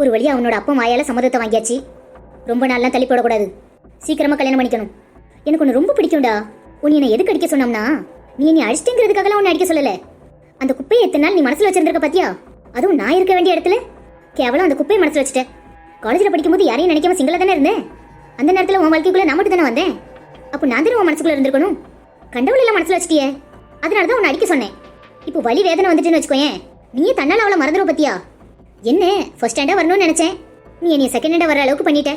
ஒரு வழியாக அவனோட அப்பா மாயால சம்மதத்தை வாங்கியாச்சு. ரொம்ப நாள்லாம் தள்ளி போடக்கூடாது. சீக்கிரமா கல்யாணம் பண்ணிக்கணும். எனக்கு ஒன்று ரொம்ப பிடிக்கும்டா. உன் என்னை எதுக்கு அடிக்க சொன்னோம்னா நீ என்னை அடிச்சிட்டேங்கிறதுக்காகலாம் உன்னை அடிக்க சொல்லலை. அந்த குப்பையை எத்தனை நாள் நீ மனசில் வச்சிருந்திருக்க பாத்தியா? அதுவும் நான் இருக்க வேண்டிய இடத்துல? கேவலம் அந்த குப்பையை மனசில் வச்சுட்டேன் காலேஜில் படிக்கும்போது யாரையும் நினைக்காம சிங்கிளாக தானே இருந்தேன்? அந்த நேரத்தில் உன் வாழ்க்கைக்குள்ளே நான் மட்டும் தானே வந்தேன்? அப்போ நான் தானே உன் மனசுக்குள்ள இருந்திருக்கணும்? கண்டவள் எல்லாம் மனசுல வச்சிட்டியே. அதனால தான் உன்னை அடிக்க சொன்னேன். இப்போ வலி வேதனை வந்துட்டுன்னு வச்சுக்கோயேன். நீயே தன்னால் அவளை மறந்துடுவ பத்தியா? என்ன ஃபர்ஸ்ட் ஸ்டாண்டா வரணும்னு நினைச்சேன். நீ என்னை செகண்ட் ஹேண்டா வர அளவுக்கு பண்ணிட்ட.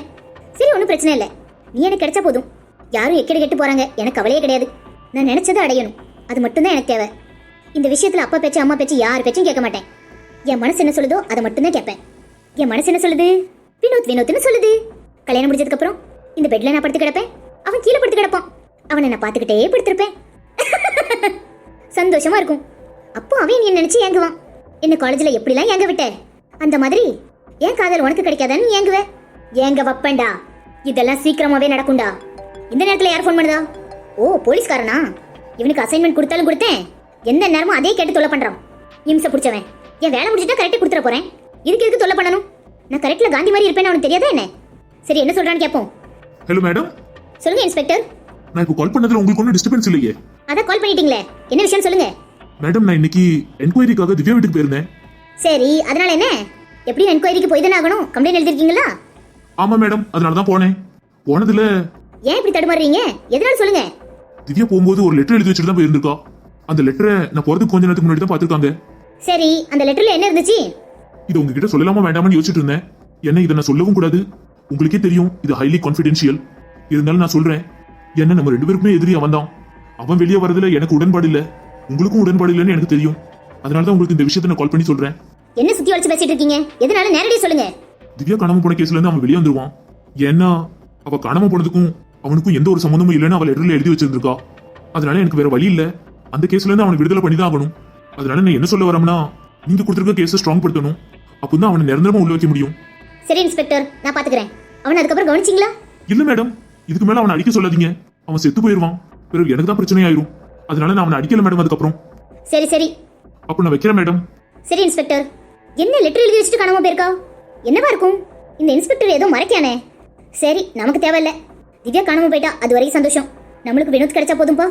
சரி ஒன்றும் பிரச்சனை இல்லை. நீ எனக்கு கிடைச்சா போதும். யாரும் எக்கடி கெட்டு போறாங்க. எனக்கு கவலையே கிடையாது. நான் நினைச்சதை அடையணும். அது மட்டும்தான் எனக்கு தேவை. இந்த விஷயத்துல அப்பா பேச்சு அம்மா பேச்சு யார் பேச்சும் கேட்க மாட்டேன். என் மனசு என்ன சொல்லுதோ அதை மட்டும்தான் கேட்பேன். என் மனசு என்ன சொல்லுது? வினோத் வினோத்னு சொல்லுது. கல்யாணம் முடிஞ்சதுக்கு அப்புறம் இந்த பெட்ல நான் படுத்து கிடப்பேன். அவன் கீழே படுத்து கிடப்பான். அவனை நான் பார்த்துக்கிட்டே படுத்திருப்பேன். சந்தோஷமா இருக்கும். அப்போ அவன் என்ன நினைச்சு ஏங்குவான். என்ன காலேஜ்ல எப்படிலாம் ஏங்க விட்ட? அந்த மாதிரி? ஏன் காதல் உனக்கு கிடைக்காதான்னு ஏங்குவ? ஏங்க வப்பேன்டா இதெல்லாம் சீக்கிரமாவே நடக்கும்டா. இந்த நேரத்துல யார் ஃபோன் பண்ணுதா? ஓ போலீஸ்காரனா? இவனுக்கு அசைன்மெண்ட் கொடுத்தாலும் கொடுத்தேன். எந்த நேரமும் அதே கேட்டு தொல்லை பண்றான். இம்சை பிடிச்சவன். என் வேலை முடிச்சிட்டா கரெக்டாக கொடுத்துட போறேன். இதுக்கு எதுக்கு தொல்லை பண்ணணும்? நான் கரெக்ட்ல காந்தி மாதிரி இருப்பேன்னு அவனுக்கு தெரியாதா என்ன? சரி என்ன சொல்றான்னு கேட்போம் ஹலோ மேடம் சொல்லுங்க இன்ஸ்பெக்டர் நான் இப்போ கால் பண்ணதுல உங்களுக்கு ஒன்றும் டிஸ்டர்பன்ஸ் இல்லையே. அதான் கால் பண்ணிட்டீங்களே. என்ன விஷயம் சொல்லுங்க. மேடம் நான் இன்னைக்கு என்கொயரிக்காக திவ்யா வீட்டுக்கு போயிருந்தேன். சரி அதனால என்ன? எப்படி என்கொயரிக்கு போய் தானே ஆகணும்? கம்ப்ளைண்ட் எழுதிருக்கீங்களா? ஆமா மேடம் அதனால தான் போனேன். போனதுல ஏன் இப்படி தடுமாறுறீங்க? எதனால சொல்லுங்க? திவ்யா போகும்போது ஒரு லெட்டர் எழுதி வச்சுட்டு தான் போயிருந்திருக்கா. அந்த லெட்டரை நான் போறதுக்கு கொஞ்ச நேரத்துக்கு முன்னாடி தான் பார்த்துருக்காங்க. சரி அந்த லெட்டர்ல என்ன இருந்துச்சு? இது உங்ககிட்ட சொல்லலாமா வேண்டாமான்னு யோசிச்சுட்டு இருந்தேன். என்ன இதை நான் சொல்லவும் கூடாது? உங்களுக்கே தெரியும் இது ஹைலி கான்ஃபிடென்ஷியல் இருந்தாலும் நான் சொல்றேன். என்ன நம்ம ரெண்டு பேருக்குமே எதிரி அவன் தான் அவன் வெளியே வரதுல எனக்கு உடன்பாடு இல்ல. உங்களுக்கும் உடன்பாடு இல்லைன்னு எனக்கு தெரியும். அதனால தான் உங்களுக்கு இந்த விஷயத்தை நான் கால் பண்ணி சொல்றேன். என்ன சுத்தி வளைச்சு பேசிட்டு இருக்கீங்க? எதனால? நேரடியா சொல்லுங்க. திவ்யா காணாம போன கேஸ்ல இருந்து அவன் வெளியே வந்துருவான். ஏன்னா அவ காணாம போனதுக்கும் அவனுக்கும் எந்த ஒரு சம்மந்தமும் இல்லைன்னு அவள் லெட்டர்ல எழுதி வச்சிருந்திருக்கா. அதனால எனக்கு வேற வழி இல்ல. அந்த கேஸ்ல இருந்து அவனை விடுதலை பண்ணி தான் ஆகணும். அதனால நான் என்ன சொல்ல வரேன்னா நீங்க கொடுத்துருக்க கேஸை ஸ்ட்ராங் படுத்தணும். அப்பதான் அவனை நிரந்தரமா உள்ள வைக்க முடியும். சரி இன்ஸ்பெக்டர் நான் பாத்துக்கிறேன். அவன் அதுக்கப்புறம் கவனிச்சிங்களா? இல்ல மேடம் இதுக்கு மேல அவனை அடிக்க சொல்லாதீங்க. அவன் செத்து போயிருவான். பிறகு எனக்கு தான் பிரச்சனை ஆயிரும் அதனால நான் அவனை அடிக்கல மேடம் அதுக்கப்புறம். சரி சரி. அப்ப நான் வைக்கிறேன் மேடம். சரி இன்ஸ்பெக்டர். என்ன லெட்டர் எழுதி வச்சுட்டு காணாம போயிருக்கா? என்னவா இருக்கும்? இந்த இன்ஸ்பெக்டர் ஏதோ மறைக்கானே சரி நமக்கு தேவையில்ல. திவ்யா காணாம போயிட்டா அது வரைக்கும் சந்தோஷம். நம்மளுக்கு வினோத் கிடைச்சா போதும்பா.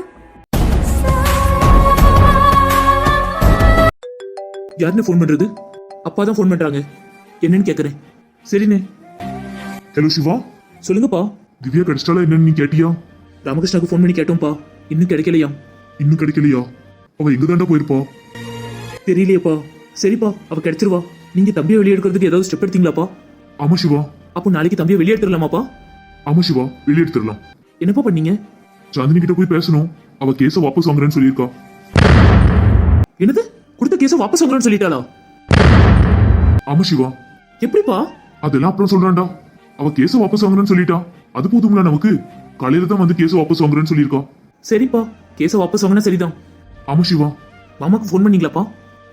யாருன்னு ஃபோன் பண்றது? அப்பா தான் ஃபோன் பண்றாங்க. என்னன்னு கேக்குறேன். சரிண்ணே. ஹலோ சிவா. சொல்லுங்கப்பா. திவ்யா கிடைச்சிட்டாலா என்னன்னு நீ கேட்டியா? ராமகிருஷ்ணாக்கு ஃபோன் பண்ணி கேட்டோம்ப்பா. இன்னும் கிடைக்கலையா இன்னும் கிடைக்கலையா? அவ எங்க தாண்டா போயிருப்பா? தெரியலையேப்பா சரிப்பா அவ கிடைச்சிருவா. நீங்க தம்பியை வெளியே எடுக்கிறதுக்கு ஏதாவது ஸ்டெப் எடுத்தீங்களாப்பா? ஆமா சிவா. அப்போ நாளைக்கு தம்பியை வெளியே எடுத்துடலாமாப்பா? ஆமா சிவா வெளியே எடுத்துடலாம். என்னப்பா பண்ணீங்க? சாந்தினி கிட்ட போய் பேசணும். அவ கேஸ வாபஸ் வாங்குறேன்னு சொல்லியிருக்கா. என்னது? கொடுத்த கேஸை வாபஸ் வாங்குறேன்னு சொல்லிட்டாளா? ஆமா சிவா. எப்படிப்பா? அதெல்லாம் அப்புறம் சொல்றான்டா. அவ கேஸ வாபஸ் வாங்குறேன்னு சொல்லிட்டா. அது போதும்ல நமக்கு? காலையில தான் வந்து கேஸ வாபஸ் வாங்குறேன்னு சொல்லியிருக்கா. சரிப்பா கேஸை வாபஸ் வாங்கினா சரிதான். ஆமா சிவா. மாமாக்கு ஃபோன் பண்ணீங்களாப்பா?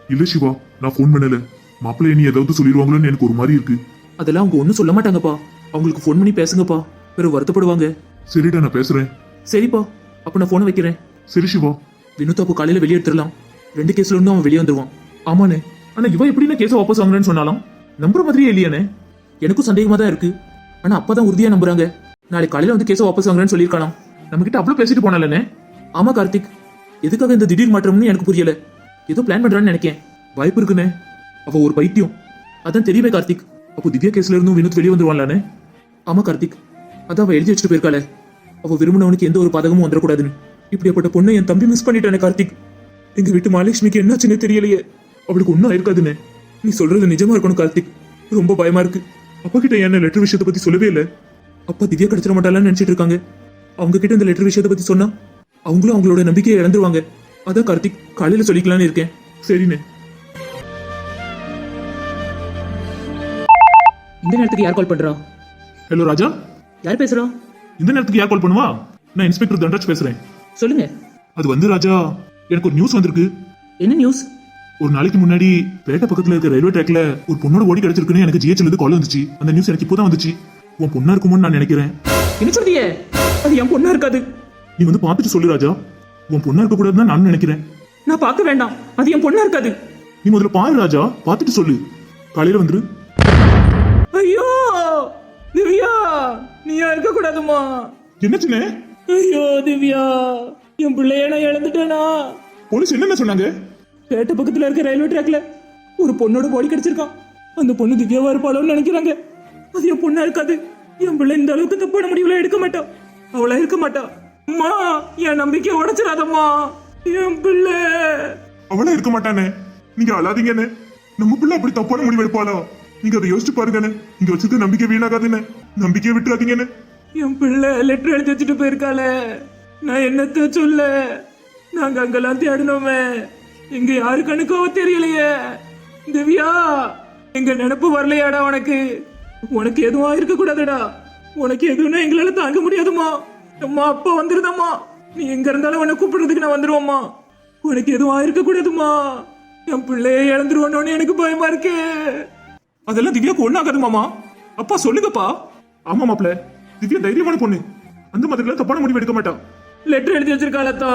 இல்ல சிவா நான் ஃபோன் பண்ணல. மாப்பிள்ளை நீ ஏதாவது சொல்லிடுவாங்களோன்னு எனக்கு ஒரு மாதிரி இருக்கு. அதெல்லாம் அவங்க ஒன்றும் சொல்ல மாட்டாங்கப்பா. அவங்களுக்கு ஃபோன் பண்ணி பேசுங்கப்பா. பிறகு வருத்தப்படுவாங்க. சரிடா நான் பேசுறேன். சரிப்பா. அப்போ நான் ஃபோனை வைக்கிறேன். சரி சிவா. வினோத் அப்போ காலையில் வெளியே எடுத்துடலாம். ரெண்டு கேஸ்ல இருந்தும் அவன் வெளியே வந்துருவான். ஆமாண்ணே. ஆனா இவ எப்படி நான் கேஸ வாபஸ் வாங்குறேன்னு சொன்னாலாம்? நம்புற மாதிரியே இல்லையானே எனக்கும் சந்தேகமா தான் இருக்கு. ஆனா அப்பா தான் உறுதியா நம்புறாங்க. நாளைக்கு காலையில வந்து கேஸை வாபஸ் வாங்குறேன்னு சொல்லியிருக்கலாம். நம்ம கிட்ட அவ்வளவு பேசிட்டு போனாலண்ணே. ஆமா கார்த்திக். எதுக்காக இந்த திடீர் மாற்றம்னு எனக்கு புரியல. ஏதோ பிளான் பண்றான்னு நினைக்கேன். வாய்ப்பு இருக்குண்ணே. அவ ஒரு பைத்தியம். அதான் தெரியுமே கார்த்திக். அப்போ திவ்யா கேஸ்ல இருந்தும் வினோத் வெளியே வந்துருவான்லானே ஆமா கார்த்திக். அதான் அவ எழுதி வச்சுட்டு போயிருக்காளே. அவ விரும்பினவனுக்கு எந்த ஒரு பதகமும் வந்துடக்கூடாதுன்னு. இப்படிப்பட்ட பொண்ணை என் தம்பி மிஸ் பண்ணிட்டானே கார்த்திக். எங்க வீட்டு மகாலட்சுமிக்கு என்னாச்சுன்னு தெரியலையே. அவளுக்கு ஒன்றும் ஆயிருக்காதுண்ணே நீ சொல்றது நிஜமா இருக்கணும் கார்த்திக். ரொம்ப பயமா இருக்கு. அப்பா கிட்ட என்ன லெட்டர் விஷயத்தை பத்தி சொல்லவே இல்ல? அப்பா திவ்யா கிடைச்சிட மாட்டாளான்னு நினைச்சிட்டு இருக்காங்க. அவங்க கிட்ட இந்த லெட்டர் விஷயத்தை பத்தி சொன்னா அவங்களும் அவங்களோட நம்பிக்கையை இழந்துருவாங்க. அதான் கார்த்திக் காலையில சொல்லிக்கலாம்னு இருக்கேன். சரிண்ணே. இந்த நேரத்துக்கு யார் கால் பண்றா? ஹலோ ராஜா. யார் பேசுறா? இந்த நேரத்துக்கு யார் கால் பண்ணுவா? நான் இன்ஸ்பெக்டர் தண்டராஜ் பேசுறேன். சொல்லுங்க. அது வந்து ராஜா எனக்கு ஒரு நியூஸ் வந்திருக்கு. என்ன நியூஸ் ஒரு நாளைக்கு முன்னாடி பேட்டை பக்கத்துல இருக்க ரயில்வே ட்ராக்ல ஒரு பொண்ணோட ஓடி கிடைச்சிருக்குன்னு எனக்கு ஜிஹெச்ல இருந்து கால் வந்துச்சு. அந்த நியூஸ் எனக்கு இப்போதான் வந்துச்சு. உன் பொண்ணா இருக்குமோன்னு நான் நினைக்கிறேன். என்ன சொல்றீங்க? அது என் பொண்ணா இருக்காது. நீ வந்து பார்த்துட்டு சொல்லு ராஜா. உன் பொண்ணா இருக்க கூடாதுன்னு தான் நான் நினைக்கிறேன். நான் பார்க்க வேண்டாம். அது என் பொண்ணா இருக்காது. நீ முதல்ல பாரு ராஜா பார்த்துட்டு சொல்லு. காலையில வந்துரு. ஐயோ! திவ்யா நீயா இருக்க கூடாதுமா என்ன சின்ன? ஐயோ திவ்யா என் பிள்ளைய நான் இழந்துட்டேனா? போலீஸ் என்னென்ன சொன்னாங்க? பேட்ட பக்கத்துல இருக்க ரயில்வே ட்ராக்ல ஒரு பொண்ணோட பாடி கிடைச்சிருக்கான். அந்த பொண்ணு திவ்யாவா இருப்பாளோன்னு நினைக்கிறாங்க. அது என் பொண்ணா இருக்காது. என் பிள்ளை இந்த அளவுக்கு தப்பான முடிவுல எடுக்க மாட்டா. அவளா இருக்க மாட்டா. அம்மா என் நம்பிக்கை உடைச்சிடாதம்மா. என் பிள்ளை. அவளா இருக்க மாட்டானே. நீங்க அழாதீங்கன்னு. நம்ம பிள்ளை அப்படி தப்பான முடிவு எடுப்பாளா? நீங்க அதை யோசிச்சு பாருங்கண்ணே நீங்க வச்சிருக்க நம்பிக்கை வீணாகாதுன்னு. நம்பிக்கையை விட்டுறாதீங்கன்னு. என் பிள்ளை லெட்டர் எழுதி வச்சுட்டு போயிருக்காளே. நான் என்னத்த சொல்ல? நாங்க அங்கெல்லாம் தேடினோமே. எங்க யாரு கண்ணுக்கோ தெரியலையே. திவ்யா எங்க நினப்பு வரலையாடா உனக்கு? உனக்கு எதுவும் இருக்க கூடாதுடா உனக்கு எதுவும்னா எங்களால தாங்க முடியாதுமா அம்மா அப்பா வந்துருதம்மா. நீ எங்க இருந்தாலும் உன்னை கூப்பிடுறதுக்கு நான் வந்துருவோம்மா. உனக்கு எதுவும் ஆயிருக்க கூடாதுமா என் பிள்ளைய இழந்துருவோன்னு எனக்கு பயமா இருக்கு. அதெல்லாம் திவ்யாக்கு ஒண்ணாகாது மாமா அப்பா சொல்லுங்கப்பா. ஆமா மாப்ள திவ்யா தைரியமான பொண்ணு. அந்த மாதிரிலாம் தப்பான முடிவு எடுக்க மாட்டான் லெட்டர் எழுதி வச்சிருக்காளத்தா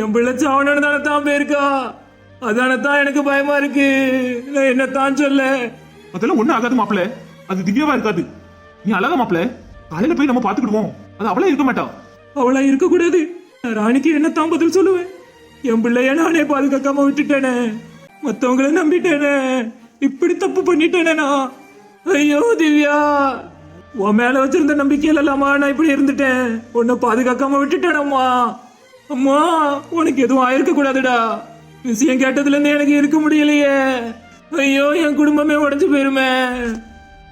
என் பிள்ளை சாவணும்னு தானே தான் போயிருக்கா அதானதான் எனக்கு பயமா இருக்கு. நான் என்னத்தான் சொல்ல? அதெல்லாம் ஒண்ணும் ஆகாது மாப்ள அது திவ்யாவா இருக்காது. நீ அழகா மாப்ள காலையில போய் நம்ம பாத்துக்கிடுவோம் அது அவளே இருக்க மாட்டான் அவளா இருக்க கூடாது நான் ராணிக்கு என்னத்தான் பதில் சொல்லுவேன்? என் பிள்ளைய நானே பாதுகாக்காம விட்டுட்டேனே. மத்தவங்கள நம்பிட்டேனே. இப்படி தப்பு பண்ணிட்டேனே நான். ஐயோ திவ்யா. உன் மேல வச்சிருந்த நம்பிக்கையில இல்லாமா நான் இப்படி இருந்துட்டேன்? உன்னை பாதுகாக்காம விட்டுட்டேனம்மா அம்மா. உனக்கு எதுவும் ஆயிருக்க கூடாதுடா விஷயம் கேட்டதுல இருந்து எனக்கு இருக்க முடியலையே. ஐயோ என் குடும்பமே உடஞ்சு போயிருமே.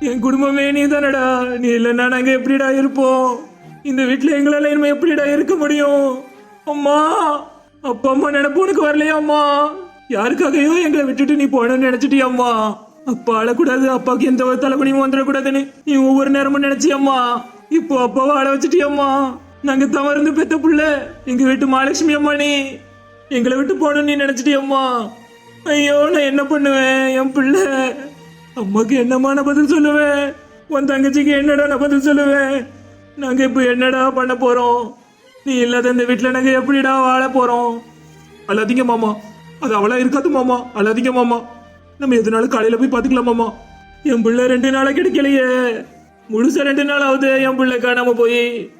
என் குடும்பமே நீ தானடா நீ இல்லைன்னா நாங்க எப்படிடா இருப்போம்? இந்த வீட்டுல எங்களால இனிமே எப்படிடா இருக்க முடியும்? அம்மா அப்பா அம்மா நினைப்பு உனக்கு வரலையா அம்மா? யாருக்காகயோ எங்களை விட்டுட்டு நீ போனன்னு நினைச்சிட்டியாம்மா அப்பா அழக்கூடாது அப்பாவுக்கு எந்த ஒரு தலைகுனியும் வந்துடக்கூடாதுன்னு நீ ஒவ்வொரு நேரமும் நினைச்சியம்மா இப்போ அப்பாவை அழ வச்சிட்டியம்மா நாங்க தவறுந்து பெத்த புள்ள எங்க வீட்டு மகாலட்சுமி அம்மா நீ. எங்களை விட்டு போகணும்னு நீ நினைச்சிட்டியம்மா ஐயோ நான் என்ன பண்ணுவேன் என் பிள்ளை? அம்மாக்கு என்னம்மா நான் பதில் சொல்லுவேன்? உன் தங்கச்சிக்கு என்னடா நான் பதில் சொல்லுவேன்? நாங்க இப்போ என்னடா பண்ண போறோம்? நீ இல்லாத இந்த வீட்டுல நாங்க எப்படிடா வாழ போறோம்? அழாதீங்க மாமா. அது அவளா இருக்காது மாமா. அழாதீங்க மாமா. நம்ம எதுனாலும் காலையில போய் பாத்துக்கலாம் மாமா. என் பிள்ளை ரெண்டு நாளா கிடைக்கலையே. முழுசா ரெண்டு நாள் ஆகுது என் பிள்ளை காணாம போய்.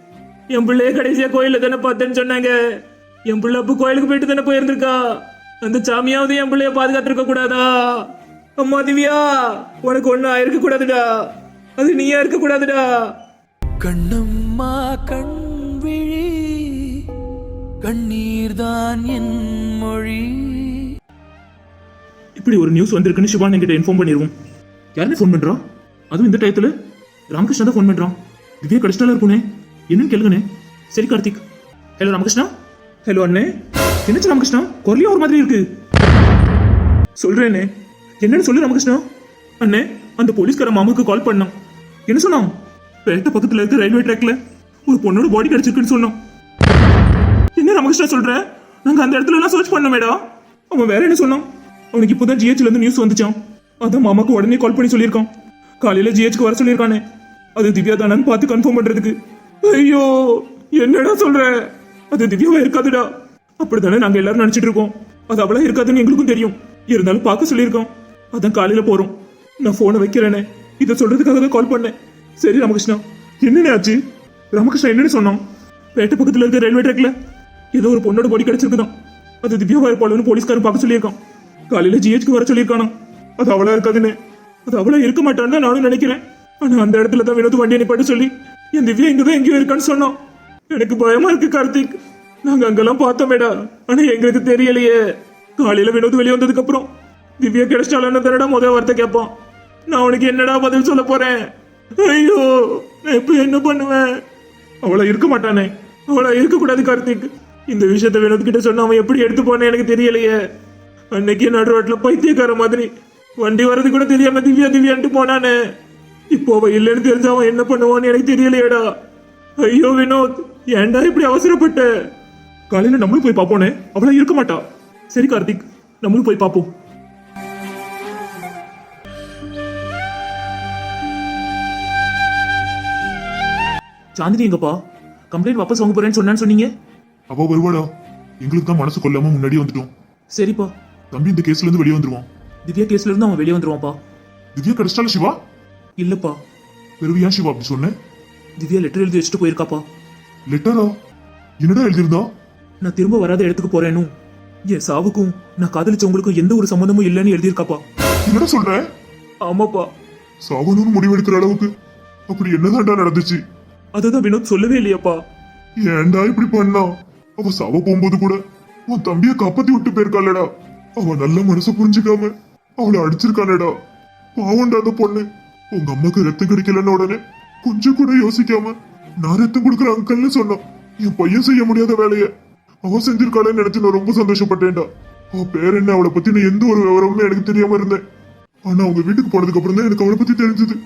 என் பிள்ளைய கடைசியா கோயிலில் தானே பார்த்தேன்னு சொன்னாங்க. என் பிள்ளை அப்போ கோயிலுக்கு போயிட்டு தானே போயிருந்திருக்கா? அந்த சாமியாவது என் பிள்ளைய பாதுகாத்துருக்க கூடாதா? அம்மா திவ்யா உனக்கு ஒன்றும் ஆயிருக்க கூடாதுடா. அது நீயா இருக்க கூடாதுடா. கண்ணம்மா கண் விழி கண்ணீர்தான் என் மொழி. இப்படி ஒரு நியூஸ் வந்திருக்குன்னு சிவான் என்கிட்ட இன்ஃபார்ம் பண்ணிடுவோம் யாருன்னு ஃபோன் பண்ணுறான் அதுவும் இந்த டயத்தில் ராமகிருஷ்ணா தான் ஃபோன் பண்ணுறான் திவ்யா கடிச்சிட்டால இருக்குனே என்னன்னு கேளுங்கண்ணே. சரி கார்த்திக். ஹலோ ராமகிருஷ்ணா? ஹலோ அண்ணே. என்னச்சு ராமகிருஷ்ணா? குரலையும் ஒரு மாதிரி இருக்கு. சொல்றேனே. என்னன்னு சொல்லு ராமகிருஷ்ணா. அண்ணே அந்த போலீஸ்கார மாமாவுக்கு கால் பண்ணான். என்ன சொன்னான்? பேட்டை பக்கத்துல இருக்க ரயில்வே ட்ராக்ல ஒரு பொண்ணோட பாடி கிடைச்சிருக்குன்னு சொன்னோம் என்ன ரமகிருஷ்ணா சொல்ற? நாங்க அந்த இடத்துல எல்லாம் சர்ச் பண்ணோம் மேடம் அவன் வேற என்ன சொன்னான்? அவனுக்கு இப்போதான் ஜிஹெச்ல இருந்து நியூஸ் வந்துச்சான் அதான் மாமாக்கு உடனே கால் பண்ணி சொல்லியிருக்கான். காலையில ஜிஹெச்க்கு வர சொல்லியிருக்கானே. அது திவ்யா தானான்னு பார்த்து கன்ஃபார்ம் பண்றதுக்கு. ஐயோ என்னடா சொல்ற? அது திவ்யாவா இருக்காதுடா. அப்படித்தானே நாங்க எல்லாரும் நினைச்சிட்டு இருக்கோம். அது அவளா இருக்காதுன்னு எங்களுக்கும் தெரியும். இருந்தாலும் பார்க்க சொல்லியிருக்கோம் அதான் காலையில போறோம். நான் போனை வைக்கிறேனே. இதை சொல்றதுக்காக தான் கால் பண்ணேன். சரி ராமகிருஷ்ணா. என்னென்ன ஆச்சு? ராமகிருஷ்ணா என்னன்னு சொன்னான். பேட்டை பக்கத்துல இருக்க ரயில்வே ட்ராக்ல ஏதோ ஒரு பொண்ணோட பொடி கிடைச்சிருக்குதான். அது திவ்யாவா இருப்பாளுன்னு போலீஸ்காரன் பார்க்க சொல்லியிருக்கான். காலையில ஜிஹெச்க்கு வர சொல்லியிருக்கானா அது அவளா இருக்காதுன்னு. அது அவளா இருக்க மாட்டான்னு நானும் நினைக்கிறேன். ஆனா அந்த இடத்துல தான் வினோத் வண்டியை நிப்பாட்ட சொல்லி என் திவ்யா இங்கதான் எங்கேயோ இருக்கான்னு சொன்னான். எனக்கு பயமா இருக்கு கார்த்திக். நாங்க அங்கெல்லாம் பார்த்தோமேடா. ஆனா எங்களுக்கு தெரியலையே. காலையில வினோத் வெளியே வந்ததுக்கு அப்புறம் திவ்யா கிடைச்சாலும் தானடா முதல் வார்த்தை கேட்பான் நான் உனக்கு என்னடா பதில் சொல்ல போறேன்? ஐயோ நான் இப்போ என்ன பண்ணுவேன்? அவளா இருக்க மாட்டானே. அவ்வளோ இருக்கக்கூடாது கார்த்திக். இந்த விஷயத்த வினோத்கிட்ட சொன்ன அவன் எப்படி எடுத்து எனக்கு தெரியலையே. அன்னைக்கு நடு ரோட்ல பைத்தியக்கார மாதிரி. வண்டி வர்றது கூட தெரியாம திவ்யா திவ்யான்ட்டு போனானே. இப்போ அவன் இல்லைன்னு தெரிஞ்ச அவன் என்ன பண்ணுவான்னு எனக்கு தெரியலையேடா. ஐயோ வினோத் ஏன்டா இப்படி அவசரப்பட்ட? காலையில நம்மளும் போய் பார்ப்போனே. அவளா இருக்க மாட்டா. சரி கார்த்திக் நம்மளும் போய் பார்ப்போம். சாந்தினி எங்கப்பா? கம்ப்ளைண்ட் வாபஸ் வாங்க போறேன்னு சொன்னான்னு சொன்னீங்க? அவ வருவாடா எங்களுக்கு தான் மனசு கொள்ளாம முன்னாடி வந்துட்டோம். சரிப்பா. தம்பி இந்த கேஸ்ல இருந்து வெளியே வந்துருவான். திவ்யா கேஸ்ல இருந்து அவன் வெளியே வந்துருவான்ப்பா. திவ்யா கிடைச்சிட்டால சிவா? இல்லப்பா. பிறகு ஏன் சிவா அப்படி சொன்னேன் திவ்யா லெட்டர் எழுதி வச்சுட்டு போயிருக்காப்பா. லெட்டரா என்னடா எழுதியிருந்தா? நான் திரும்ப வராத இடத்துக்கு போறேனும். என் சாவுக்கும் நான் காதலிச்சவங்களுக்கும் எந்த ஒரு சம்மந்தமும் இல்லைன்னு எழுதியிருக்காப்பா. என்னடா சொல்ற? ஆமாப்பா. சாவணும்னு முடிவெடுக்கிற அளவுக்கு அப்படி என்னதான்டா நடந்துச்சு? அததான் வினோத் சொல்லவே இல்லையாப்பா. ஏன்டா இப்படி பண்ணா? அவ சாவ போகும்போது கூட உன் தம்பிய காப்பாத்தி விட்டு போயிருக்காளடா. அவ நல்ல மனசு புரிஞ்சுக்காம அவளை அடிச்சிருக்கானடா பாவம்டா அந்த பொண்ணு. உங்க அம்மாக்கு ரத்தம் கிடைக்கலன்னு உடனே கொஞ்சம் கூட யோசிக்காம நான் ரத்தம் கொடுக்குற அங்கல்னு சொன்னான். என் பையன் செய்ய முடியாத வேலைய அவ செஞ்சிருக்காளேன்னு நினைச்சு நான் ரொம்ப சந்தோஷப்பட்டேன்டா. அவ பேர் என்ன அவளை பத்தின எந்த ஒரு விவரமும் எனக்கு தெரியாம இருந்தேன். ஆனா அவங்க வீட்டுக்கு போனதுக்கு அப்புறம் தான் எனக்கு அவளை பத்தி தெரிஞ்சது.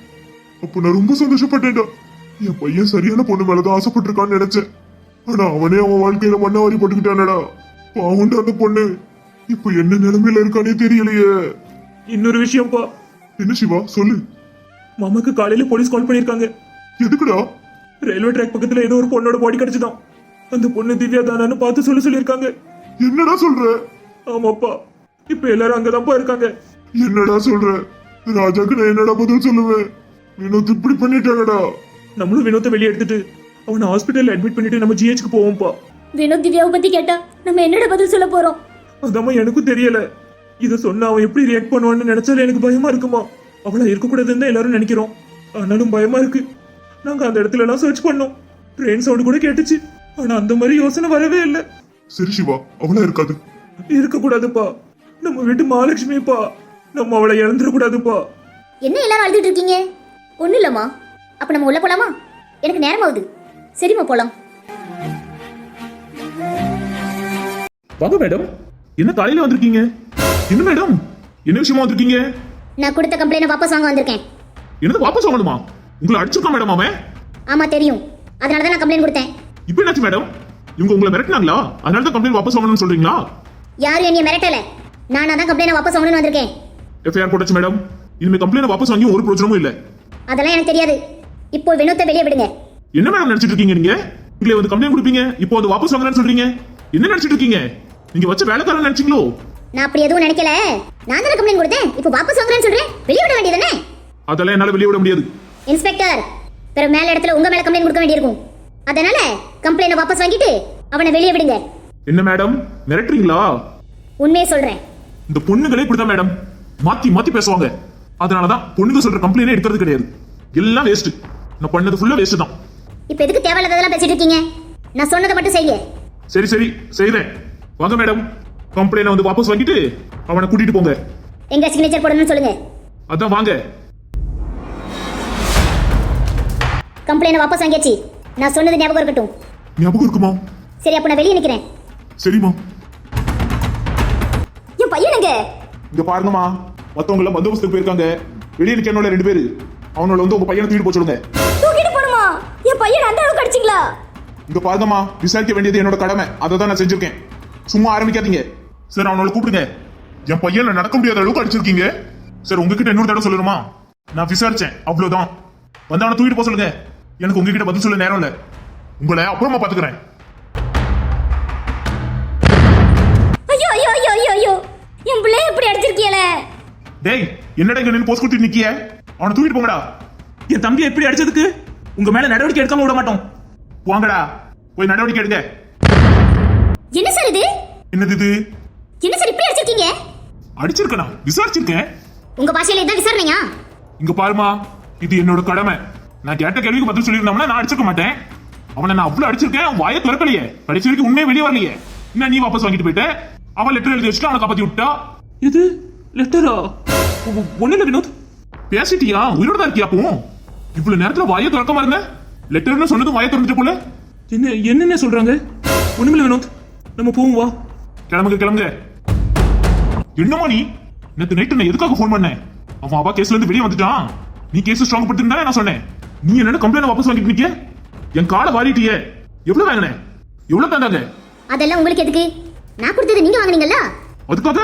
அப்ப நான் ரொம்ப சந்தோஷப்பட்டேன்டா. என் பையன் சரியான பொண்ணு மேலதான் ஆசைப்பட்டிருக்கான்னு நினைச்சேன். ஆனா அவனே அவன் வாழ்க்கையில மண்ணாவாரி போட்டுக்கிட்டானடா. பாவுண்டு அந்த பொண்ணு. இப்ப என்ன நிலைமையில இருக்கானே தெரியலையே. இன்னொரு விஷயம்ப்பா. என்ன சிவா? சொல்லு. மாமாக்கு காலையில போலீஸ் கால் பண்ணிருக்காங்க எதுக்குடா? ரயில்வே ட்ராக் பக்கத்துல ஏதோ ஒரு பொண்ணோட பாடி கிடைச்சுதான். அந்த பொண்ணு திவ்யா தானான்னு பார்த்து சொல்ல சொல்லியிருக்காங்க. என்னடா சொல்ற? ஆமாப்பா. இப்ப எல்லாரும் அங்கதான்ப்பா இருக்காங்க. என்னடா சொல்ற? ராஜாக்கு நான் என்னடா பதில் சொல்லுவேன்? வினோத் இப்படி பண்ணிட்டாங்கடா. நம்மளும் வினோத்தை வெளியே எடுத்துட்டு அவனை ஹாஸ்பிட்டல்ல அட்மிட் பண்ணிட்டு நம்ம ஜிஹெச்க்கு போவோம்ப்பா. வினோத் திவ்யாவை பத்தி கேட்டா நம்ம என்னடா பதில் சொல்ல போறோம். அதாம்மா எனக்கும் தெரியல. இத சொன்னா அவன் எப்படி ரியாக்ட் பண்ணுவான்னு நினைச்சாலே எனக்கு பயமா இருக்குமா? அவளா இருக்கக்கூடாதுன்னு தான் எல்லாரும் நினைக்கிறோம். ஆனாலும் பயமா இருக்கு. நாங்க அந்த இடத்துல எல்லாம் சர்ச் பண்ணோம். ட்ரெயின் சவுண்ட் கூட கேட்டுச்சு. ஆனா அந்த மாதிரி யோசனை வரவே இல்லை. சரி சிவா அவளா இருக்காது. இருக்கக்கூடாதுப்பா. நம்ம வீட்டு மகாலட்சுமிப்பா. நம்ம அவளை இழந்துடக்கூடாதுப்பா. என்ன எல்லாரும் அழுதுட்டு இருக்கீங்க? ஒண்ணும் இல்லம்மா. அப்ப நம்ம உள்ள போலாமா? எனக்கு நேரம் ஆகுது சரிம்மா போலாம். வாங்க மேடம். என்ன காலையில வந்திருக்கீங்க? என்ன மேடம்? என்ன விஷயமா வந்திருக்கீங்க? நான் கொடுத்த கம்ப்ளைண்ட் வாபஸ் வாங்க வந்திருக்கேன். என்னது வாபஸ் வாங்கணுமா? உங்களை அடிச்சிருக்கான் மேடம் அவன்? ஆமா தெரியும். அதனால தான் நான் கம்ப்ளைண்ட் கொடுத்தேன். இப்போ என்னாச்சு மேடம்? இவங்க உங்களை மிரட்டினாங்களா? அதனால தான் கம்ப்ளைண்ட் வாபஸ் வாங்கணும்னு சொல்றீங்களா? யாரும் என்னைய மிரட்டல. நானா தான் கம்ப்ளைண்ட் வாபஸ் வாங்கணும்னு வந்திருக்கேன். எஃப்ஐஆர் போட்டாச்சு மேடம். இனிமே கம்ப்ளைண்ட் வாபஸ் வாங்கி ஒரு பிரச்சனமும் இல்ல. அதெல்லாம் எனக்கு தெரியாது. இப்போ வினோத்தை வெளியே விடுங்க. என்ன மேடம் நினைச்சிட்டு இருக்கீங்க நீங்க? நீங்களே வந்து கம்ப்ளைண்ட் கொடுப்பீங்க இப்போ வந்து வாபஸ் வாங்குறேன்னு சொல்றீங்க. என்ன நினைச்சிட்டு இருக்கீங்க நீங்க வச்ச வேலைக்காரன் நினைச்சீங்களோ? நான் அப்படி எதுவும் நினைக்கல. நான் தானே கம்ப்ளைண்ட் கொடுத்தேன். இப்போ வாபஸ் வாங்குறேன்னு சொல்றேன். வெளியே விட வேண்டியதானே அதெல்லாம் என்னால வெளியே விட முடியாது. இன்ஸ்பெக்டர் பிற மேல இடத்துல உங்க மேல கம்ப்ளைண்ட் கொடுக்க வேண்டியிருக்கும். அதனால கம்ப்ளைண்ட் வாபஸ் வாங்கிட்டு அவனை வெளியே விடுங்க. என்ன மேடம் மிரட்டுறீங்களா? உண்மையை சொல்றேன். இந்த பொண்ணுங்களே இப்படிதான் மேடம் மாத்தி மாத்தி பேசுவாங்க. அதனாலதான் பொண்ணுங்க சொல்ற கம்ப்ளைண்டே எடுக்கிறது கிடையாது. எல்லாம் வேஸ்ட் நான் பண்ணது ஃபுல்லா வேஸ்ட் தான். இப்போ எதுக்கு தேவையில்லாததெல்லாம் பேசிட்டு இருக்கீங்க நான் சொன்னதை மட்டும் செய்யுங்க. சரி சரி செய்றேன். வாங்க மேடம் கம்ப்ளைண்ட் வந்து வாபஸ் வாங்கிட்டு அவனை கூட்டிட்டு போங்க. எங்க சிக்னேச்சர் போடணும்னு சொல்லுங்க. அதான் வாங்க. கம்ப்ளைண்ட் வாபஸ் வாங்கியாச்சு. நான் சொன்னது ஞாபகம் இருக்கட்டும். ஞாபகம் இருக்குமா? சரி அப்ப நான் வெளியே நிக்கிறேன். சரிம்மா. என் பையனுங்க இங்க பாருங்கம்மா. மத்தவங்க எல்லாம் பந்தோபஸ்துக்கு போயிருக்காங்க. வெளியே நிக்கணும்ல ரெண்டு பேரு. அவனோட வந்து உங்க பையனை தூக்கிட்டு போக சொல்லுங்க. தூக்கிட்டு போணுமா? என் பையன் அந்த அளவுக்கு அடிச்சிங்களா? இங்க பாருங்கம்மா விசாரிக்க வேண்டியது என்னோட கடமை. அதை தான் நான் செஞ்சிருக்கேன். சும்மா ஆரம்பிக்காதீங்க. சார் அவனோட கூப்பிடுங்க. என் பையனை நடக்க முடியாத அளவுக்கு அடிச்சிருக்கீங்க. சார் உங்ககிட்ட இன்னொரு தடவை சொல்லணுமா? நான் விசாரிச்சேன். அவ்வளவுதான். வந்து அவனை தூக்கிட்டு போக சொல்லுங்க. எனக்கு உங்ககிட்ட பதில் சொல்ல நேரம் இல்ல. உங்களை அப்புறமா பாத்துக்கிறேன். ஐயோ ஐயோ ஐயோ ஐயோ ஐயோ. என் பிள்ளைய இப்படி அடிச்சிருக்கீங்களே? டேய் என்னடா இங்க நின்று போஸ்ட் கொடுத்து நிக்கிய? அவனை தூக்கிட்டு போங்கடா. என் தம்பி எப்படி அடிச்சதுக்கு? உங்க மேல நடவடிக்கை எடுக்காம விட மாட்டோம். வாங்கடா போய் நடவடிக்கை எடுங்க. என்ன சார் இது? என்னது இது? என்ன சார் இப்படி அடிச்சிருக்கீங்க? அடிச்சிருக்கனா? விசாரிச்சிருக்கேன். உங்க பாஷையில இதான் விசாரணையா? இங்க பாருமா இது என்னோட கடமை. நான் கேட்ட கேள்விக்கு பதில் சொல்லியிருந்தோம்னா நான் அடிச்சிருக்க மாட்டேன். அவனை நான் அவ்வளவு அடிச்சிருக்கேன் அவன் வாயை திறக்கலையே. கடைசி வரைக்கும் உண்மையே வெளியே வரலையே. என்ன நீ வாபஸ் வாங்கிட்டு போயிட்ட? அவன் லெட்டர் எழுதி வச்சுட்டு அவனை காப்பாத்தி விட்டா இது லெட்டரா ஒண்ணு இல்ல வினோத்? பேசிட்டியா? உயிரோட தான் இருக்கியா அப்பவும் இவ்வளவு நேரத்துல வாயை திறக்காம இருந்த? லெட்டர்னு சொன்னதும் வாயை திறந்துட்டு போல? என்ன என்னென்ன சொல்றாங்க? ஒண்ணுமில்ல வினோத். நம்ம போவோம் வா. கிளம்புங்க கிளம்புங்க. என்னமா நீ? நேத்து நைட்டு நான் எதுக்காக ஃபோன் பண்ணேன் அவன் அவா கேஸ்ல இருந்து வெளியே வந்துட்டான். நீ கேஸ் ஸ்ட்ராங் படுத்திருந்தா நான் சொன்னேன். நீ என்ன கம்ப்ளைண்ட் வாபஸ் வாங்கிட்டு நிக்க என் காலை வாரிட்டியே. எவ்வளவு வாங்கினேன் எவ்வளவு தந்தாங்க? அதெல்லாம் உங்களுக்கு எதுக்கு? நான் கொடுத்தது நீங்க வாங்குனீங்கல்ல? அதுக்காக?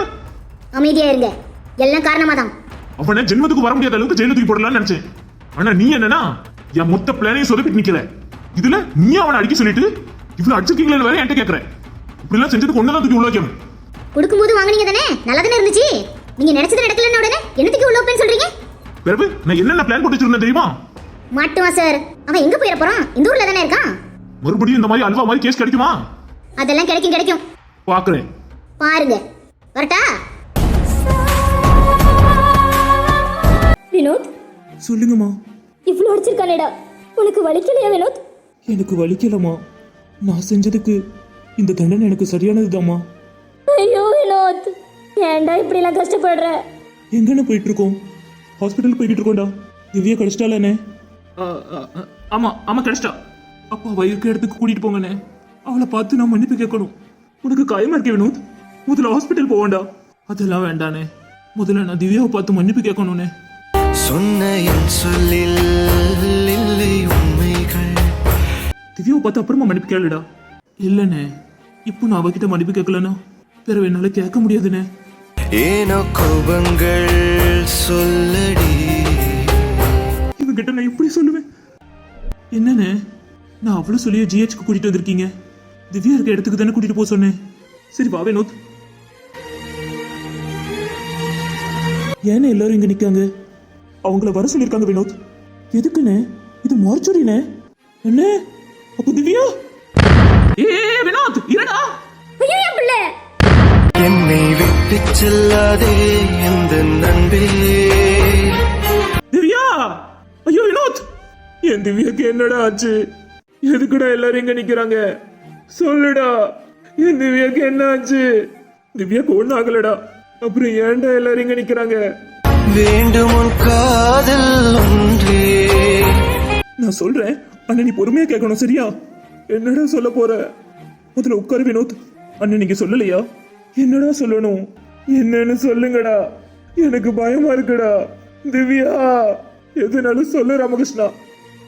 அமைதியா இருங்க. எல்லாம் காரணமா தான் அவனை ஜென்மத்துக்கு வர முடியாத அளவுக்கு ஜெயில தூக்கி போடலாம்னு நினைச்சேன். ஆனா நீ என்னன்னா என் மொத்த பிளானையும் சொதப்பிட்டு நிக்கிற. இதுல நீ அவனை அடிக்க சொல்லிட்டு இவ்வளவு அடிச்சிருக்கீங்களே வேற என்கிட்ட கேக்குற. இப்படிலாம் செஞ்சதுக்கு ஒன்னதான் தூக்கி உள்ள வைக்கணும். கொடுக்கும்போது வாங்குனீங்க தானே? நல்லா தானே இருந்துச்சு. நீங்க நினைச்சது நடக்கலன்னு உடனே என்னத்துக்கு உள்ள வைப்பேன்னு சொல்றீங்க? பிறகு நான் என்னென்ன பிளான் போட்டு வச்சிருந்தேன் தெரியுமா? மாட்டுவான் சார் அவன் எங்க போயிட போறான்? இந்த ஊர்ல தானே இருக்கான்? மறுபடியும் இந்த மாதிரி அல்வா மாதிரி கேஸ் கிடைக்குமா? அதெல்லாம் கிடைக்கும் கிடைக்கும். பாக்குறேன். பாருங்க. வரட்டா? வினோத்? சொல்லுங்கம்மா. இவ்வளோ அடிச்சிருக்கானேடா. உனக்கு வலிக்கலையா வினோத்? எனக்கு வலிக்கலம்மா. நான் செஞ்சதுக்கு இந்த தண்டனை எனக்கு சரியானதுதாம்மா. ஐயோ வினோத் ஏன்டா இப்படிலாம் கஷ்டப்படுற? எங்கண்ணே போயிட்டு இருக்கோம் ஹாஸ்பிட்டல் போய்கிட்டு இருக்கோம்டா திவ்யா கிடைச்சிட்டாலண்ணே ஆமா ஆமா கிடைச்சிட்டா. அப்பா அவ இருக்க இடத்துக்கு கூட்டிட்டு போங்கண்ணே. அவளை பார்த்து நான் மன்னிப்பு கேட்கணும். உனக்கு காயமா இருக்கே வினோத்? முதல்ல ஹாஸ்பிட்டல் போவேண்டா அதெல்லாம் வேண்டானே முதல்ல நான் திவ்யாவை பார்த்து மன்னிப்பு கேட்கணும்னே சொன்ன என் சொல்லில் இல்லை உண்மைகள். திவ்யாவை பார்த்து அப்புறமா மன்னிப்பு கேளுடா. இல்லைண்ணே இப்போ நான் அவகிட்ட மன்னிப்பு கேட்கலன்னா பிறகு என்னால கேட்க முடியாதுண்ணே ஏனோ கோபங்கள் சொல்லடி. இவங்கிட்ட நான் எப்படி சொல்லுவேன்? என்னண்ணே நான் அவ்வளவு சொல்லிய ஜிஹெச்க்கு கூட்டிட்டு வந்திருக்கீங்க. திவ்யா இருக்க இடத்துக்கு தானே கூட்டிட்டு போக சொன்னேன். சரி வா வினோத். ஏன்னு எல்லாரும் இங்க நிக்காங்க? அவங்கள வர சொல்லியிருக்காங்க வினோத். எதுக்குண்ணே? இது மார்ச்சுரிண்ணே என்ன அப்போ திவ்யா? ஏ வினோத் இருடா? ஐயோ பிள்ளை. என்னை விட்டு செல்லாதே எந்த நண்பே. திவ்யா? ஐயோ வினோத். என் திவ்யாக்கு என்னடா ஆச்சு? எதுக்குடா எல்லாரும் இங்க நிக்கிறாங்க? சொல்லுடா. என் திவ்யாக்கு என்ன ஆச்சு? திவ்யாக்கு ஒண்ணு ஆகலடா. அப்புறம் ஏன்டா எல்லாரும் இங்க நிக்கிறாங்க? வேண்டும் உன் காதல் ஒன்றே. நான் சொல்றேன் அண்ணன் நீ பொறுமையா கேட்கணும் சரியா? என்னடா சொல்ல போற? முதல்ல உட்காரு வினோத். அண்ணன் நீங்க சொல்லலையா? என்னடா சொல்லணும்? என்னன்னு சொல்லுங்கடா. எனக்கு பயமா இருக்குடா. திவ்யா எதுனாலும் சொல்லு ராமகிருஷ்ணா.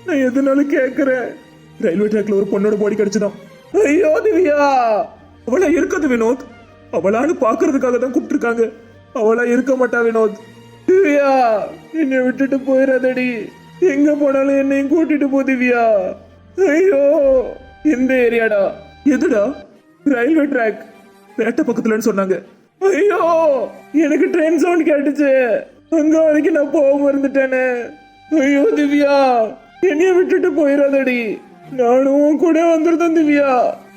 நான் எதுனாலும் கேட்கறேன். ரயில்வே ட்ராக்ல ஒரு பொண்ணோட பாடி கிடைச்சுதான். ஐயோ திவ்யா! அவளா இருக்காது வினோத். அவளான்னு பாக்குறதுக்காக தான் கூப்பிட்டுருக்காங்க. அவளா இருக்க மாட்டா வினோத். திவ்யா என்னை விட்டுட்டு போயிடாதடி எங்க போனாலும் என்னையும் கூட்டிட்டு போ திவ்யா. ஐயோ இந்த ஏரியாடா. எதுடா? Railway track. வேட்டை பக்கத்துலன்னு சொன்னாங்க. ஐயோ எனக்கு ட்ரெயின் சவுண்ட் கேட்டுச்சு. அங்க வரைக்கும் நான் போக மறந்துட்டேனே ஐயோ திவ்யா என்னைய விட்டுட்டு போயிடாதடி நானும் கூட வந்துருந்தேன் திவ்யா.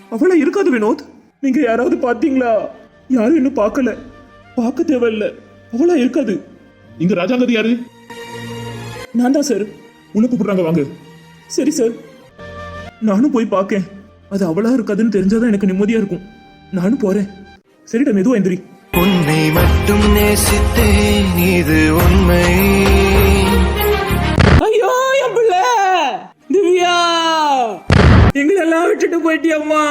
அவளை இருக்காது வினோத். நீங்க யாராவது பாத்தீங்களா யாரும் இன்னும் பார்க்கல. பார்க்க தேவையில்ல. அவளா இருக்காது. இங்க ராஜாங்கது யாரு? நான் தான் சார் உன்னை கூப்பிடுறாங்க வாங்க. சரி சார் நானும் போய் பார்க்கேன் அது அவளா இருக்காதுன்னு தெரிஞ்சாதான் எனக்கு நிம்மதியா இருக்கும். நானும் போறேன். சரிடா மெதுவா எந்திரி. உன்னை மட்டும் நேசித்தேன் இது உண்மை. ஐயோ என் பிள்ளை! திவ்யா! எங்களெல்லாம் விட்டுட்டு போயிட்டியம்மா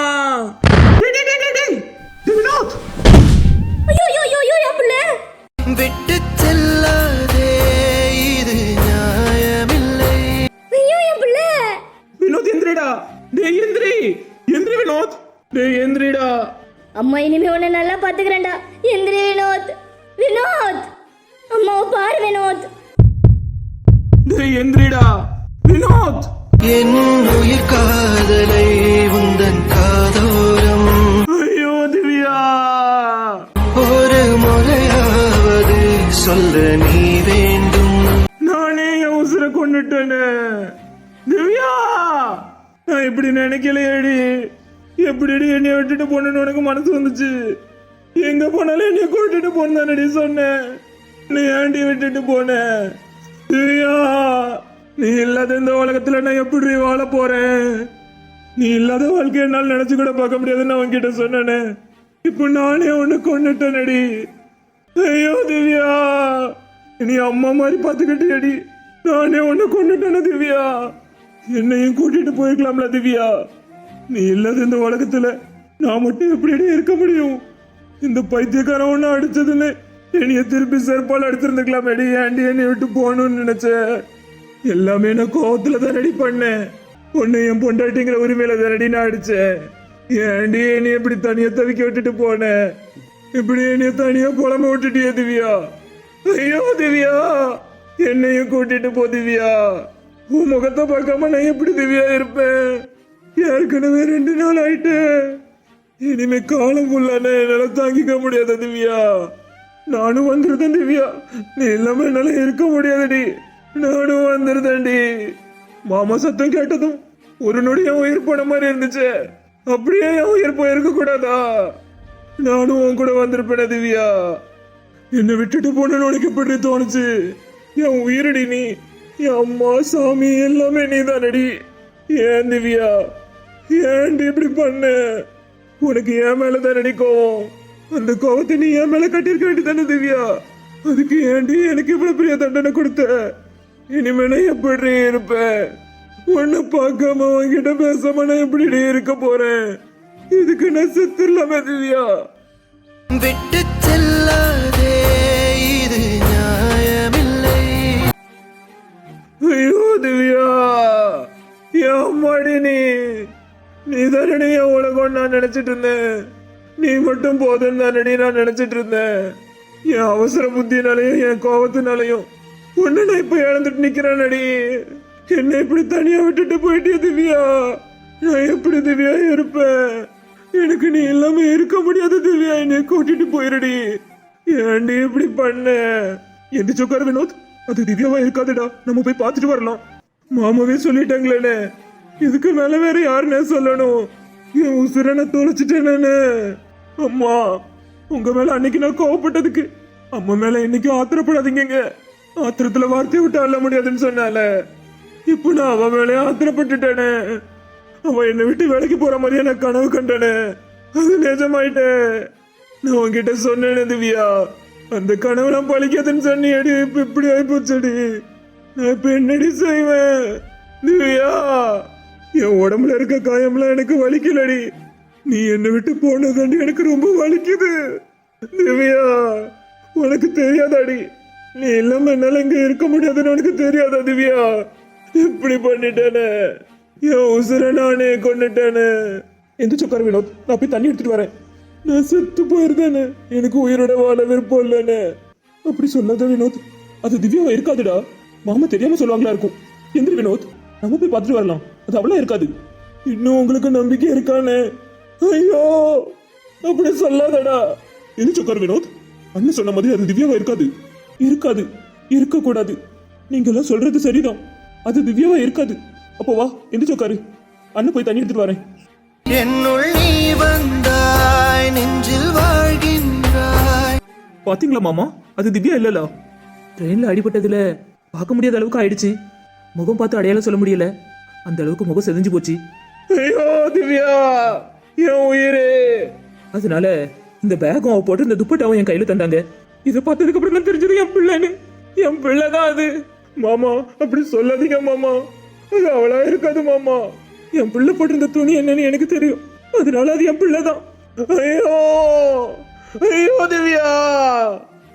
டேய், டேய், டேய், டேய், டேய். டேய், வினோத் ஐயோ ஐயோ ஐயோ, ஐயோ என் பிள்ளை! விட்டு செல்லாதே இது நியாயமில்லை. ஐயோ என் பிள்ளை. வினோத் எந்திரிடா. டேய் எந்திரி. எந்திரி வினோத். டேய் எந்திரிடா. அம்மா இனிமே உன்னை நல்லா பாத்துக்கிறேன்டா எந்திரி வினோத். வினோத். அம்மாவை பாரு வினோத். டேய் எந்திரிடா. வினோத். என் உயிர் காதலை உந்தன் காதோரம் பண்ணிட்டேனே. திவ்யா நான் இப்படி நினைக்கலையேடி. எப்படிடி என்னைய விட்டுட்டு போனேன்னு உனக்கு மனசு வந்துச்சு? எங்க போனாலும் என்னைய கூட்டிட்டு போனானடி சொன்னேன். நீ ஏண்டி விட்டுட்டு போன? திவ்யா நீ இல்லாத இந்த உலகத்துல நான் எப்படி வாழ போறேன்? நீ இல்லாத வாழ்க்கை என்னால் நினைச்சு கூட பார்க்க முடியாதுன்னு அவன்கிட்ட கிட்ட இப்போ நானே உன்னை கொண்டுட்டேனடி ஐயோ திவ்யா நீ அம்மா மாதிரி பார்த்துக்கிட்டியடி. நானே உன்னை கொண்டுட்டேன திவ்யா. என்னையும் கூட்டிட்டு போயிருக்கலாம்ல திவ்யா. நீ இல்லாத இந்த உலகத்துல நான் மட்டும் எப்படிடி இருக்க முடியும்? இந்த பைத்தியக்காரன் ஒண்ணு அடிச்சதுன்னு என்னைய திருப்பி செருப்பால் அடிச்சிருந்துக்கலாம் எடி ஏண்டி என்னை விட்டு போகணும்னு நினைச்சேன் எல்லாமே நான் கோவத்துல தான் ரெடி பண்ணேன். உன்னை என் பொண்டாட்டிங்கிற உரிமையில தானடி நான் அடிச்சேன். ஏண்டி என்னை இப்படி தனியா தவிக்க விட்டுட்டு போனேன் இப்படி என்னைய தனியா புலம்ப விட்டுட்டியே திவ்யா. ஐயோ திவ்யா. என்னையும் கூட்டிட்டு போ திவ்யா. உன் முகத்தை பார்க்காம நான் எப்படி திவ்யா இருப்பேன்? ஏற்கனவே ரெண்டு நாள் ஆயிட்டு. இனிமே காலம் ஃபுல்லான என்னால தாங்கிக்க முடியாது திவ்யா. நானும் வந்துருதேன் திவ்யா. நீ இல்லாம என்னால இருக்க முடியாதுடி. நானும் வந்துருதேன்டி மாமா சத்தம் கேட்டதும் ஒரு நொடி என் உயிர் போன மாதிரி இருந்துச்சு. அப்படியே என் உயிர் போயிருக்க கூடாதா? நானும் உன் கூட வந்திருப்பேன் திவ்யா. என்னை விட்டுட்டு போனேன்னு உனக்கு எப்படி தோணுச்சு? என் உயிரடி நீ. என் அம்மா சாமி எல்லாமே நீ தானடி ஏன் திவ்யா? ஏன்டி இப்படி பண்ண? உனக்கு என் மேல தானடி கோவம்? அந்த கோவத்தை நீ என் மேல கட்டியிருக்க வேண்டியதானே திவ்யா? அதுக்கு ஏன்டி எனக்கு இவ்வளவு பெரிய தண்டனை கொடுத்த? இனிமேல எப்படி இருப்பேன்? உன்னை பார்க்காம உன்கிட்ட பேசாம நான் எப்படி இருக்க போறேன்? இதுக்கு நான் செத்துடலாமே திவ்யா? விட்டு செல்லாதே. ஐயோ திவ்யா என் நீ? நீ தானடி என் உலகம் நான் நினைச்சிட்டு இருந்தேன். நீ மட்டும் போதும் தானடி நான் நினைச்சிட்டு இருந்தேன். என் அவசர புத்தினாலையும் என் கோபத்தினாலையும் ஒன்னு நான் இப்ப இழந்துட்டு நிக்கிறேனடி. என்னை இப்படி தனியா விட்டுட்டு போயிட்டே திவ்யா? நான் எப்படி திவ்யா இருப்பேன்? எனக்கு நீ இல்லாம இருக்க முடியாது திவ்யா. என்னை கூட்டிட்டு போயிருடி. ஏன்டி இப்படி பண்ண? எந்திரிச்சு சுக்கர் வினோத். அது திவ்யாவா இருக்காதுடா. நம்ம போய் பார்த்துட்டு வரலாம். மாமாவே சொல்லிட்டாங்களேனே. இதுக்கு மேல வேற யாருன்னு சொல்லணும். என் உசுரனை தொலைச்சிட்டேனே அம்மா உங்க மேல அன்னைக்கு நான் கோவப்பட்டதுக்கு அம்மா மேல என்னைக்கும் ஆத்திரப்படாதீங்க ஆத்திரத்துல வார்த்தை விட்டு அள்ள முடியாதுன்னு சொன்னால. இப்போ நான் அவன் மேலே ஆத்திரப்பட்டுட்டேனே. அவன் என்னை விட்டு வேலைக்கு போற மாதிரியே எனக்கு கனவு கண்டனே. அது நிஜமாயிட்டே. நான் உன்கிட்ட சொன்னேனே திவ்யா. அந்த கனவுலாம் பழிக்காதுன்னு சொன்னியடி இப்ப இப்படி ஆயிப்போச்சடி நான் இப்ப என்னடி செய்வேன்? திவ்யா என் உடம்புல இருக்க காயம்லாம் எனக்கு வலிக்கலடி. நீ என்னை விட்டு போனதாண்டி எனக்கு ரொம்ப வலிக்குது. திவ்யா உனக்கு தெரியாதாடி. நீ இல்லாம என்னால இங்க இருக்க முடியாதுன்னு உனக்கு தெரியாதா திவ்யா? இப்படி பண்ணிட்டேனே. என் உசுர நானே கொண்டுட்டேனே எந்த சொக்கார் வினோத். நான் போய் தண்ணி எடுத்துட்டு வரேன். நான் செத்து போயிருந்தேனே. எனக்கு உயிரோட வாழ விருப்பம் இல்லைன்னு அப்படி சொல்லாத வினோத் அது திவ்யாவா இருக்காதுடா. மாமா தெரியாம சொல்லுவாங்களா இருக்கும். எந்திரி வினோத் நம்ம போய் பார்த்துட்டு வரலாம். அது அவ்வளோ இருக்காது. இன்னும் உங்களுக்கு நம்பிக்கை இருக்கானே. ஐயோ அப்படி சொல்லாதடா. எது சொக்கார் வினோத்? அண்ணன் சொன்ன மாதிரி அது திவ்யாவா இருக்காது. இருக்காது. இருக்க கூடாது நீங்க எல்லாம் சொல்றது சரிதான். அது திவ்யாவா இருக்காது. அப்போ வா எந்த சொக்காரு அண்ணன் போய் தண்ணி எடுத்துட்டு வரேன். என்னுள் நீ வந்தாய் நெஞ்சில் வாழ்கின்றாய். பாத்தீங்களா மாமா? அது திவ்யா இல்லல? ட்ரெயின்ல அடிபட்டதுல பார்க்க முடியாத அளவுக்கு ஆயிடுச்சு. முகம் பார்த்து அடையாளம் சொல்ல முடியல. அந்த அளவுக்கு முகம் செதஞ்சு போச்சு. ஐயோ திவ்யா என் உயிரே. அதனால இந்த பேகும் அவ போட்டு இந்த துப்பட்டாவும் என் கையில தந்தாங்க. இதை பார்த்ததுக்கு அப்புறம் தான் தெரிஞ்சது என் பிள்ளைன்னு. என் பிள்ளை தான் அது. மாமா அப்படி சொல்லாதீங்க மாமா. அது அவளா இருக்காது மாமா. என் பிள்ளை போட்டிருந்த துணி என்னன்னு எனக்கு தெரியும். அதனால அது என் பிள்ளை தான். ஐயோ! ஐயோ திவ்யா!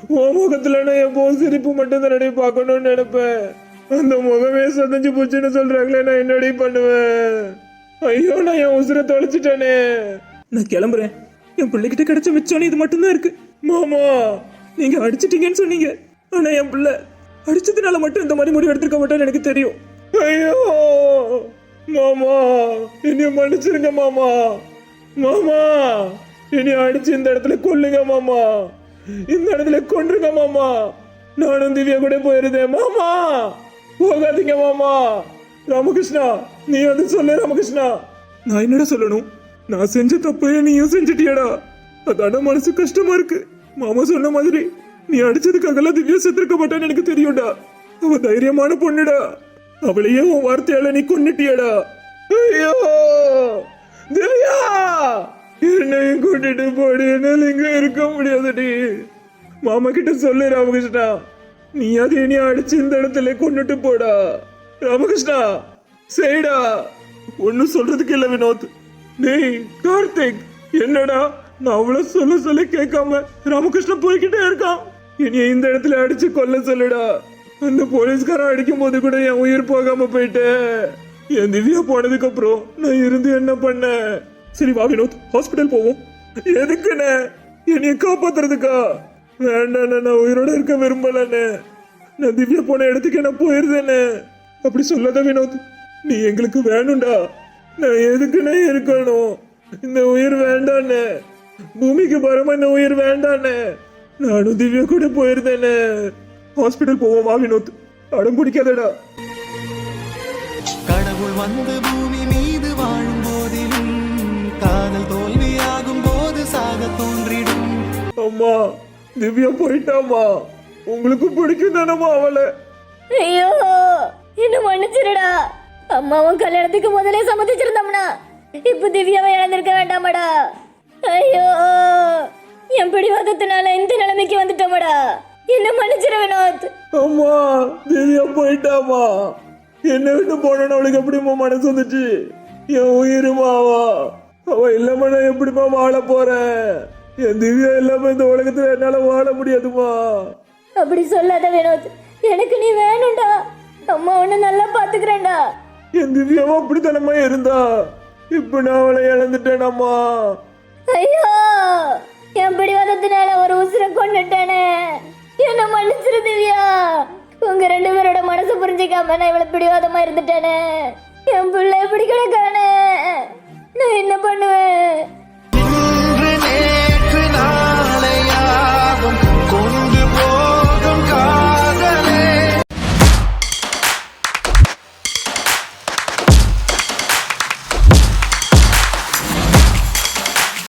உன் முகத்துல நான் எப்போ சிரிப்பு மட்டும் தானடி பார்க்கணும்னு நினைப்பேன். அந்த முகமே சதஞ்சு போச்சுன்னு சொல்றாங்களே நான் என்னடி பண்ணுவேன்? ஐயோ நான் என் உசுரை தொலைச்சிட்டேனே. நான் கிளம்புறேன். என் பிள்ளைகிட்ட கிடைச்ச மிச்சோன்னு இது மட்டும்தான் இருக்கு. மாமா நீங்க அடிச்சிட்டீங்கன்னு சொன்னீங்க. ஆனா என் பிள்ளை அடிச்சதுனால மட்டும் இந்த மாதிரி முடிவு எடுத்துருக்க மாட்டேன்னு எனக்கு தெரியும். ஐயோ! மாமா என்னைய மன்னிச்சிருங்க மாமா. மாமா என்னை அடிச்சு இந்த இடத்துல கொல்லுங்க மாமா. இந்த இடத்துல கொன்றுங்க மாமா. நானும் திவ்யா கூட போயிருந்தேன். மாமா போகாதீங்க மாமா. ராமகிருஷ்ணா நீ வந்து சொல்லு ராமகிருஷ்ணா. நான் என்னடா சொல்லணும்? நான் செஞ்ச தப்பையே நீயும் செஞ்சிட்டியடா. அதான மனசு கஷ்டமா இருக்கு. மாமா சொன்ன மாதிரி நீ அடிச்சதுக்காகலாம் திவ்யா செத்துருக்க மாட்டான்னு எனக்கு தெரியும்டா. அவ தைரியமான பொண்ணுடா. அவளையே உன் வார்த்தையால நீ கொன்னுட்டியடா. ஐயோ! திவ்யா! என்னையும் கூட்டிட்டு போடி என்னால இங்க இருக்க முடியாதுடி மாமா கிட்ட சொல்லு ராமகிருஷ்ணா. நீ அது இனி அடிச்சு இந்த இடத்துல கொண்டுட்டு போடா. ராமகிருஷ்ணா சரிடா ஒன்னும் சொல்றதுக்கு இல்ல வினோத். டேய் கார்த்திக் என்னடா? நான் அவ்வளவு சொல்ல சொல்ல கேட்காம ராமகிருஷ்ணன் போய்கிட்டே இருக்கான். இனி இந்த இடத்துல அடிச்சு கொல்ல சொல்லுடா. அந்த போலீஸ்காரன் அடிக்கும் போது கூட என் உயிர் போகாம போயிட்டு. என் திவ்யா போனதுக்கு அப்புறம் நான் இருந்து என்ன பண்ண? சரி வா வினோத் ஹாஸ்பிட்டல் போவோம். எதுக்குண்ணே? என்னைய காப்பாத்துறதுக்கா? வேண்டாண்ணே நான் உயிரோட இருக்க விரும்பலண்ணே. நான் திவ்யா போன இடத்துக்கு நான் போயிருந்தேண்ணே. அப்படி சொல்லாத வினோத் நீ எங்களுக்கு வேணும்டா. நான் எதுக்குண்ணே இருக்கணும்? இந்த உயிர் வேண்டாண்ணே. பூமிக்கு பரமா இந்த உயிர் வேண்டாண்ணே. நானும் திவ்யா கூட போயிருந்தேண்ணே. ஹாஸ்பிட்டல் போவோமா வினோத். அடம் பிடிக்காதடா. கடவுள் வந்து பூமி மீது வாழும் போதிலும் காதல் தோல்வியாகும் போது சாக தோன்றிடும். அம்மா திவ்யா போயிட்டாமா உங்களுக்கு பிடிக்கும் தானம்மா அவளை? ஐயோ என்ன மன்னிச்சிருடா. அம்மாவும் கல்யாணத்துக்கு முதலே சம்மதிச்சிருந்தோம்னா இப்ப திவ்யாவை இழந்திருக்க வேண்டாமடா. ஐயோ என் பிடிவாதத்தினால இந்த நிலைமைக்கு வந்துட்டோமடா. என்ன மன்னிச்சிரு வினோத். அம்மா திவ்யா போயிட்டாமா என்ன விட்டு போனோன்னு அவளுக்கு எப்படிம்மா மனசு வந்துச்சு? என் உயிருமாவா அவ இல்லாம நான் எப்படிம்மா வாழ போறேன்? என் திவ்யா இல்லாம இந்த உலகத்துல என்னால வாழ முடியாதுமா அப்படி சொல்லாத வினோத் எனக்கு நீ வேணும்டா. அம்மா உன்னை நல்லா பாத்துக்கிறேன்டா. என் திவ்யாவும் அப்படித்தனமா இருந்தா? இப்ப நான் அவளை இழந்துட்டேனம்மா. ஐயோ என் பிடிவாதத்தினால ஒரு உசுரை கொண்டுட்டேனே என்ன மன்னிச்சிரு திவ்யா. உங்க ரெண்டு பேரோட மனசு புரிஞ்சுக்காம நான் இவ்வளவு பிடிவாதமா இருந்துட்டேனே. என் பிள்ளை எப்படி நான் என்ன பண்ணுவேன்? கொண்டு